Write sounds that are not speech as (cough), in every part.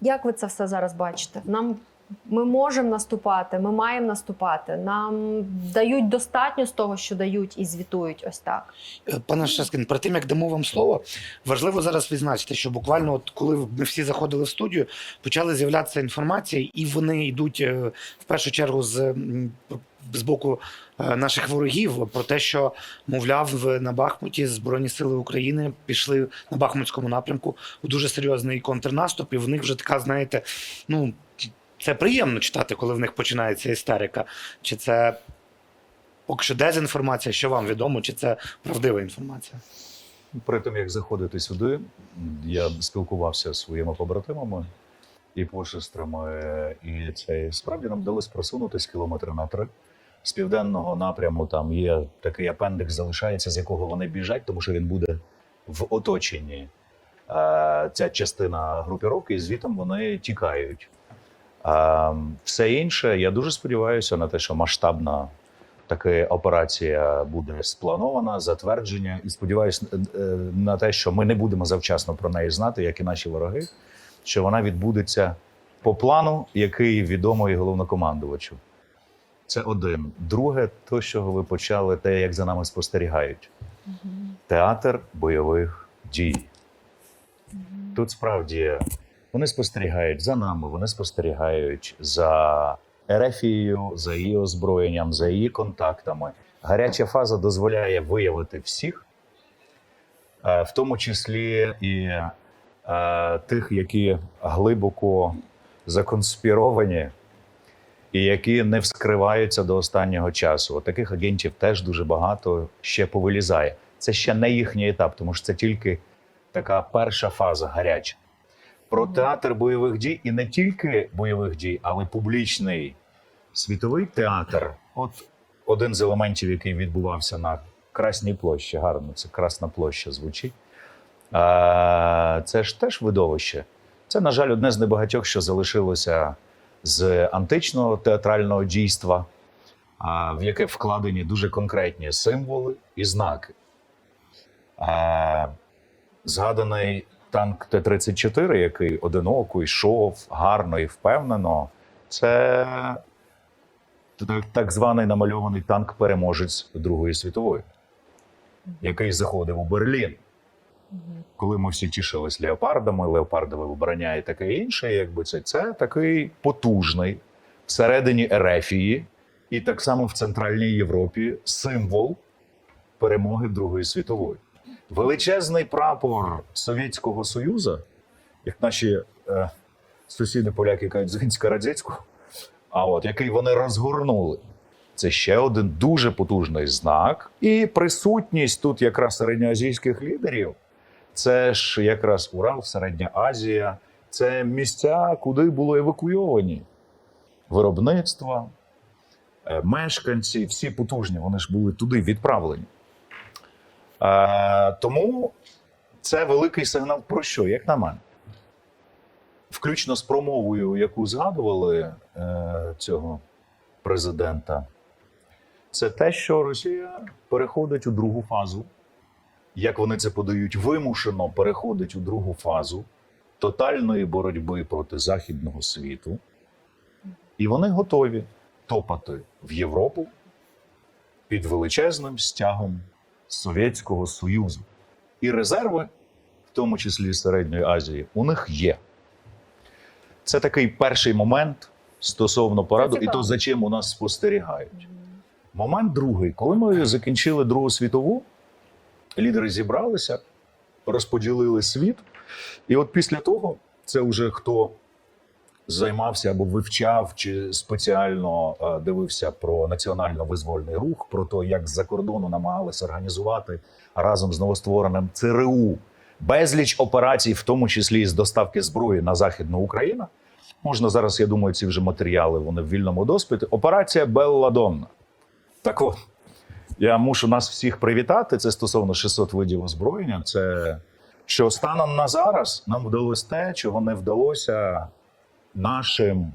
Як ви це все зараз бачите? Нам ми можемо наступати, ми маємо наступати. Нам дають достатньо з того, що дають і звітують ось так. Е, Пане Шаскін, перед тим як дамо вам слово, важливо зараз відзначити, що буквально, от коли ми всі заходили в студію, почали з'являтися інформації, і вони йдуть е, в першу чергу з, з боку е, наших ворогів про те, що мовляв на Бахмуті Збройні сили України пішли на Бахмутському напрямку у дуже серйозний контрнаступ, і в них вже така, знаєте, ну. Це приємно читати, коли в них починається істерика. Чи це поки що дезінформація, що вам відомо, чи це правдива інформація? Перед тим як заходити сюди, я спілкувався зі своїми побратимами і пошестрами, і це справді нам вдалося просунутися кілометри на три. З південного напряму там є такий апендикс, залишається, з якого вони біжать, тому що він буде в оточенні. Е, Ця частина групіровки, і звітом вони тікають. Все інше, я дуже сподіваюся на те, що масштабна така операція буде спланована, затвердження, і сподіваюся е, на те, що ми не будемо завчасно про неї знати, як і наші вороги, що вона відбудеться по плану, який відомий головнокомандувачу. Це один. Друге, то, що ви почали, те, як за нами спостерігають. Театр бойових дій. Тут справді вони спостерігають за нами, вони спостерігають за Ерефією, за її озброєнням, за її контактами. Гаряча фаза дозволяє виявити всіх, е, в тому числі і е, тих, які глибоко законспіровані і які не вскриваються до останнього часу. От таких агентів теж дуже багато ще повилізає. Це ще не їхній етап, тому що це тільки така перша фаза гаряча. Про театр бойових дій і не тільки бойових дій, але публічний світовий театр. От один з елементів, який відбувався на Красній площі, гарно це Красна площа звучить. Це ж теж видовище. Це, на жаль, одне з небагатьох, що залишилося з античного театрального дійства, в яке вкладені дуже конкретні символи і знаки. Згаданий танк Т-34, який одиноко йшов гарно і впевнено, це так- званий намальований танк-переможець Другої світової, який заходив у Берлін. Коли ми всі тішились леопардами, леопардове вбрання і таке інше, якби це, це такий потужний всередині Ерефії і так само в Центральній Європі символ перемоги Другої світової. Величезний прапор Совєтського Союзу, як наші е, сусіди поляки кажуть, Згинська радянську, а от який вони розгорнули. Це ще один дуже потужний знак. І присутність тут якраз середньоазійських лідерів. Це ж якраз Урал, Середня Азія, це місця, куди було евакуйовані виробництва, е, мешканці, всі потужні, вони ж були туди відправлені. Е, тому це великий сигнал про що, як на мене. Включно з промовою, яку згадували е, цього президента, це те, що Росія переходить у другу фазу. Як вони це подають, вимушено переходить у другу фазу тотальної боротьби проти західного світу, і вони готові топати в Європу під величезним стягом Совєтського Союзу. І резерви, в тому числі Середньої Азії, у них є. Це такий перший момент стосовно пораду, і то за чим у нас спостерігають. Момент другий, коли ми закінчили Другу світову, лідери зібралися, розподілили світ. І от після того, це вже хто займався або вивчав чи спеціально е, дивився про національно-визвольний рух, про те, як з-за кордону намагалися організувати разом з новоствореним ЦРУ безліч операцій, в тому числі з доставки зброї на Західну Україну. Можна зараз, я думаю, ці вже матеріали вони в вільному доспіті. Операція Белладонна. Так от, я мушу нас всіх привітати. Це стосовно 600 видів озброєння. Це що станом на зараз нам вдалося те, чого не вдалося нашим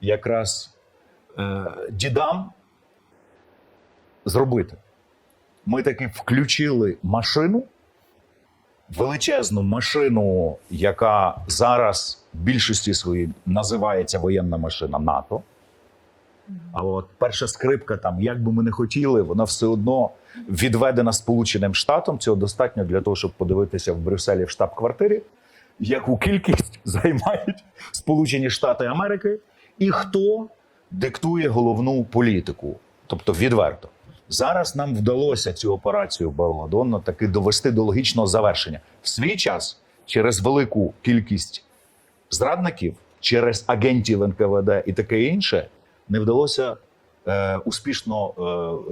якраз е, дідам зробити. Ми таки включили машину, величезну машину, яка зараз в більшості своїй називається воєнна машина НАТО. А от перша скрипка, там, як би ми не хотіли, вона все одно відведена Сполученим Штатам. Цього достатньо для того, щоб подивитися в Брюсселі в штаб-квартирі, яку кількість (laughs) займають Сполучені Штати Америки, і хто диктує головну політику, тобто відверто. Зараз нам вдалося цю операцію Белладонна таки довести до логічного завершення. В свій час через велику кількість зрадників, через агентів НКВД і таке інше, не вдалося е, успішно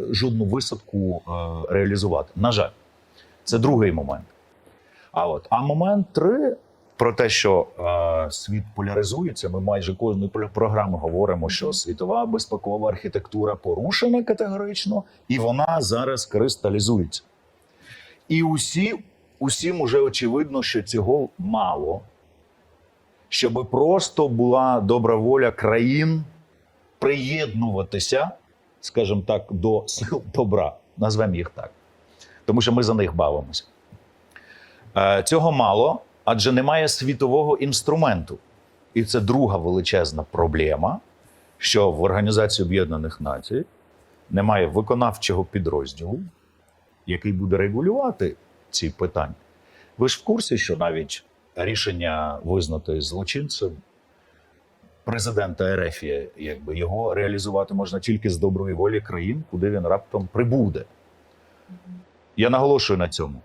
е, жодну висадку е, реалізувати. На жаль, це другий момент. А от а момент три про те, що е, світ поляризується. Ми майже кожної пр- програми говоримо, що світова безпекова архітектура порушена категорично, і вона зараз кристалізується. І усі, усім уже очевидно, що цього мало, щоб просто була добра воля країн приєднуватися, скажімо так, до сил добра. Назвемо їх так. Тому що ми за них бавимося. Е, Цього мало, адже немає світового інструменту. І це друга величезна проблема, що в Організації Об'єднаних Націй немає виконавчого підрозділу, який буде регулювати ці питання. Ви ж в курсі, що навіть рішення визнати злочинцем президента РФ, якби його реалізувати можна тільки з доброї волі країн, куди він раптом прибуде. Я наголошую на цьому.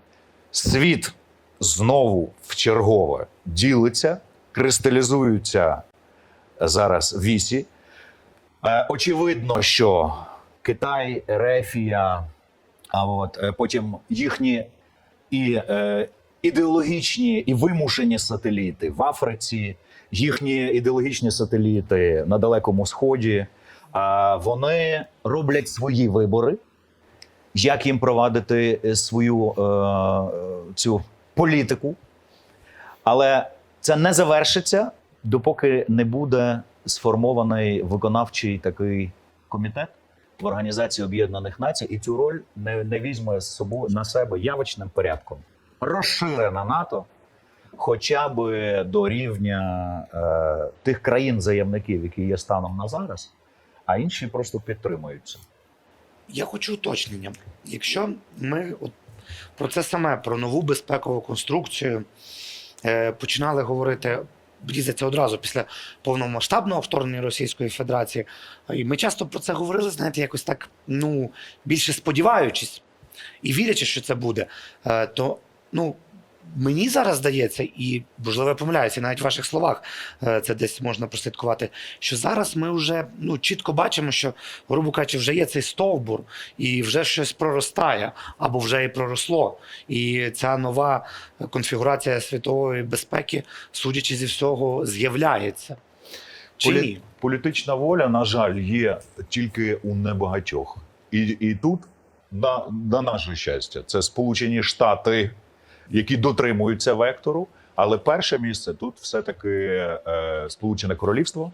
Світ знову в чергове ділиться, кристалізуються зараз вісі. Е, очевидно, що Китай, Ерефія, а от е, потім їхні і е, ідеологічні і вимушені сателіти в Африці, їхні ідеологічні сателіти на Далекому Сході. Вони роблять свої вибори, як їм провадити е, свою е, е, цю політику. Але це не завершиться, допоки не буде сформований виконавчий такий комітет в Організації Об'єднаних Націй, і цю роль не, не візьме собою на себе явочним порядком. Розширена НАТО, хоча б до рівня е, тих країн-заявників, які є станом на зараз, а інші просто підтримуються. Я хочу уточнення. Якщо ми от про це саме, про нову безпекову конструкцію е, починали говорити. Різаться одразу після повномасштабного вторгнення Російської Федерації. І ми часто про це говорили, знаєте, якось так, ну, більше сподіваючись і вірячи, що це буде. Е, то ну, мені зараз здається, і можливо я помиляюся, і навіть в ваших словах е, це десь можна прослідкувати, що зараз ми вже ну, чітко бачимо, що, грубо кажучи, вже є цей стовбур, і вже щось проростає, або вже і проросло. І ця нова конфігурація світової безпеки, судячи зі всього, з'являється. Чи Полі- ні? Політична воля, на жаль, є тільки у небагатьох. І, і тут, на, на наше щастя, це Сполучені Штати, які дотримуються вектору. Але перше місце тут все-таки е, Сполучене Королівство.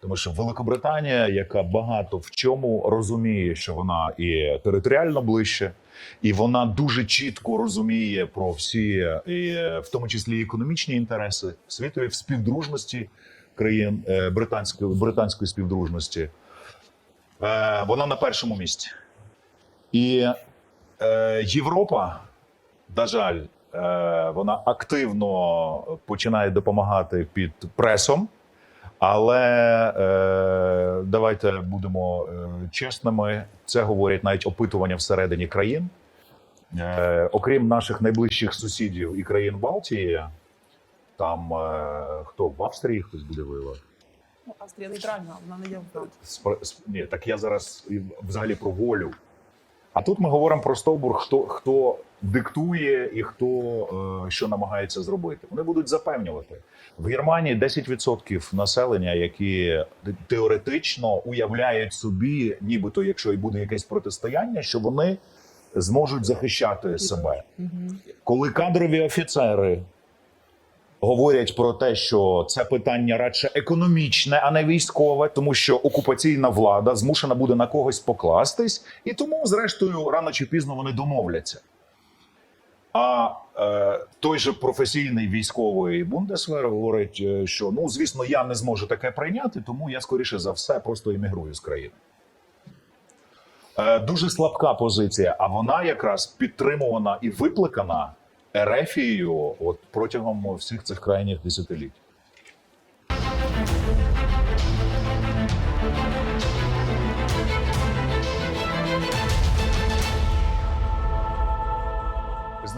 Тому що Великобританія, яка багато в чому розуміє, що вона і територіально ближче, і вона дуже чітко розуміє про всі, і, е, в тому числі економічні інтереси світові в співдружності країн е, британської, британської співдружності. Е, вона на першому місці. І е, Європа, на жаль, е, вона активно починає допомагати під пресом. Але е, давайте будемо е, чесними. Це говорять навіть опитування всередині країн. Окрім наших найближчих сусідів і країн Балтії, там хто в Австрії хтось буде воювати? Ну, Австрія нейтральна, вона не є в. Ні, так я зараз взагалі про волю. А тут ми говоримо про стовбур, хто, хто диктує і хто е, що намагається зробити. Вони будуть запевнювати. В Германії 10% населення, які теоретично уявляють собі, нібито, якщо і буде якесь протистояння, що вони зможуть захищати себе. Коли кадрові офіцери говорять про те, що це питання радше економічне, а не військове, тому що окупаційна влада змушена буде на когось покластись, і тому, зрештою, рано чи пізно вони домовляться. А е, той же професійний військовий Бундесвер говорить, е, що ну звісно, я не зможу таке прийняти, тому я скоріше за все просто емігрую з країни. Е, дуже слабка позиція, а вона якраз підтримувана і викликана Ерефією от протягом всіх цих крайніх десятиліть.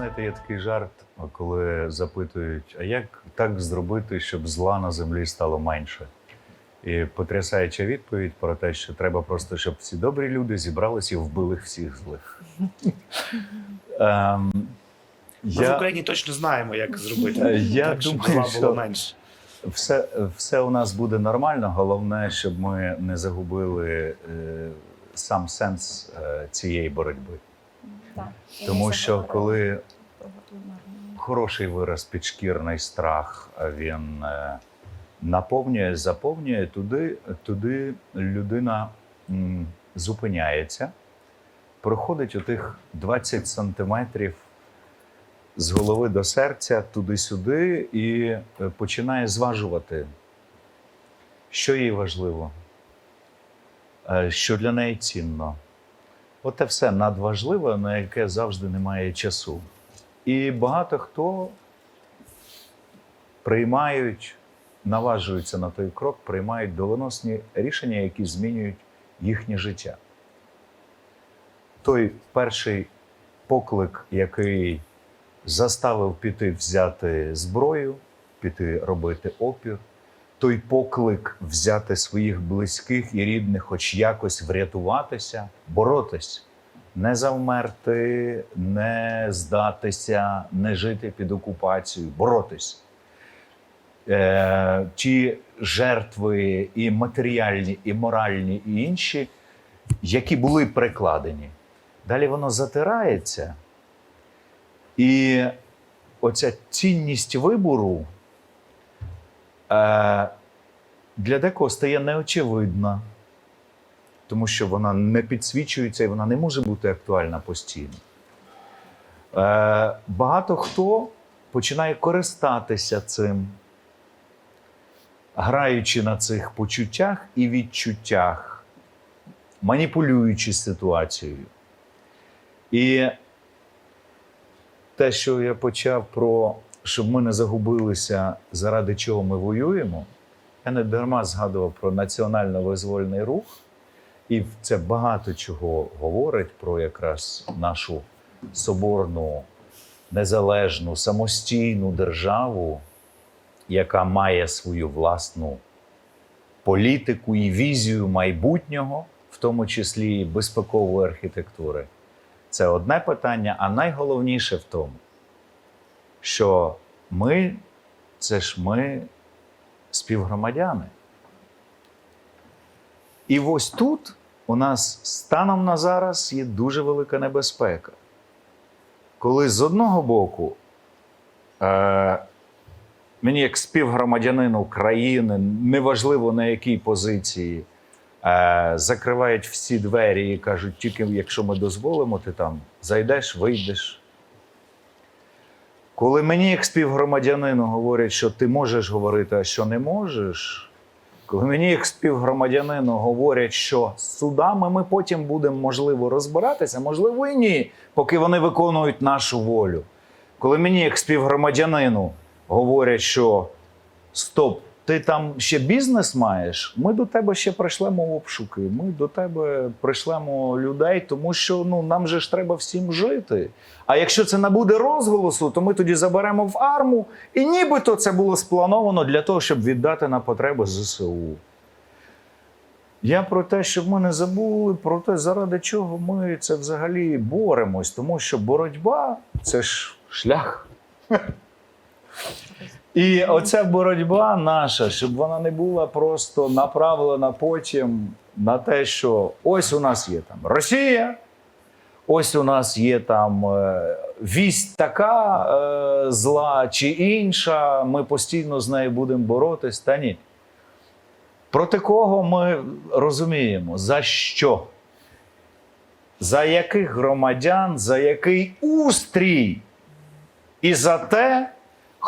Знаєте, є такий жарт, коли запитують, а як так зробити, щоб зла на землі стало менше? І потрясаюча відповідь про те, що треба просто, щоб всі добрі люди зібралися і вбили всіх злих. (laughs) Ем, Ми в Україні точно знаємо, як зробити. Я так, щоб думаю, зла що- було менше. все, все у нас буде нормально. Головне, щоб ми не загубили е, сам сенс е, цієї боротьби. Так. Тому що коли хороший вираз підшкірний страх, він е, наповнює, заповнює, туди, туди людина зупиняється, проходить отих 20 сантиметрів з голови до серця туди-сюди і е, починає зважувати, що їй важливо, е, що для неї цінно. Оте все надважливе, на яке завжди немає часу. І багато хто приймають, наважуються на той крок, приймають доленосні рішення, які змінюють їхнє життя. Той перший поклик, який заставив піти взяти зброю, піти робити опір, той поклик взяти своїх близьких і рідних, хоч якось врятуватися, боротись, не завмерти, не здатися, не жити під окупацією, боротись. Е, ті жертви і матеріальні, і моральні, і інші, які були прикладені. Далі воно затирається. І оця цінність вибору е, для декого стає неочевидна, тому що вона не підсвічується і вона не може бути актуальна постійно. Е, багато хто починає користатися цим, граючи на цих почуттях і відчуттях, маніпулюючи ситуацією. І те, що я почав про щоб ми не загубилися, заради чого ми воюємо, я не дарма згадував про національно-визвольний рух, і це багато чого говорить про якраз нашу соборну, незалежну, самостійну державу, яка має свою власну політику і візію майбутнього, в тому числі безпекової архітектури. Це одне питання, а найголовніше в тому, що ми це ж ми співгромадяни. І ось тут у нас станом на зараз є дуже велика небезпека. Коли з одного боку е, мені, як співгромадянину країни, неважливо на якій позиції, е, закривають всі двері і кажуть, тільки якщо ми дозволимо, ти там зайдеш, вийдеш. Коли мені, як співгромадянину, говорять, що ти можеш говорити, а що не можеш, коли мені, як співгромадянину, говорять, що з судами ми потім будемо, можливо, розбиратися, можливо, і ні, поки вони виконують нашу волю. Коли мені, як співгромадянину, говорять, що стоп, ти там ще бізнес маєш, ми до тебе ще прийшлемо обшуки, ми до тебе прийшлемо людей, тому що ну, нам же ж треба всім жити. А якщо це не буде розголосу, то ми тоді заберемо в арму, і нібито це було сплановано для того, щоб віддати на потреби ЗСУ. Я про те, щоб ми не забули про те, заради чого ми це взагалі боремось, тому що боротьба це ж шлях. І оця боротьба наша, щоб вона не була просто направлена потім на те, що ось у нас є там Росія, ось у нас є там е, вість така е, зла чи інша, ми постійно з нею будемо боротись. Та ні. Проти кого ми розуміємо, за що? За яких громадян, за який устрій і за те,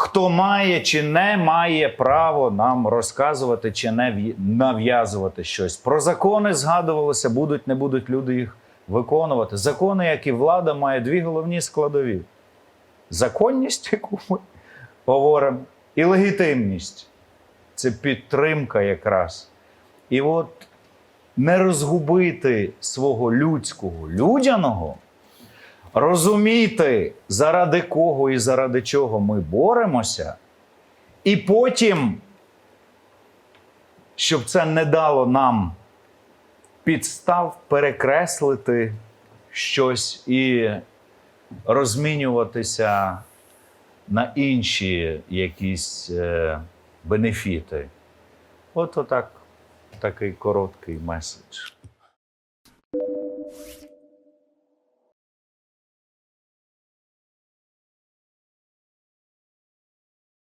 хто має чи не має право нам розказувати чи не нав'язувати щось. Про закони згадувалося, будуть, не будуть люди їх виконувати. Закони, як і влада, має дві головні складові: законність, (laughs) яку ми говоримо, і легітимність. Це підтримка якраз. І от не розгубити свого людського, людяного, розуміти, заради кого і заради чого ми боремося, і потім, щоб це не дало нам підстав перекреслити щось і розмінюватися на інші якісь е, бенефіти. От отак, такий короткий меседж.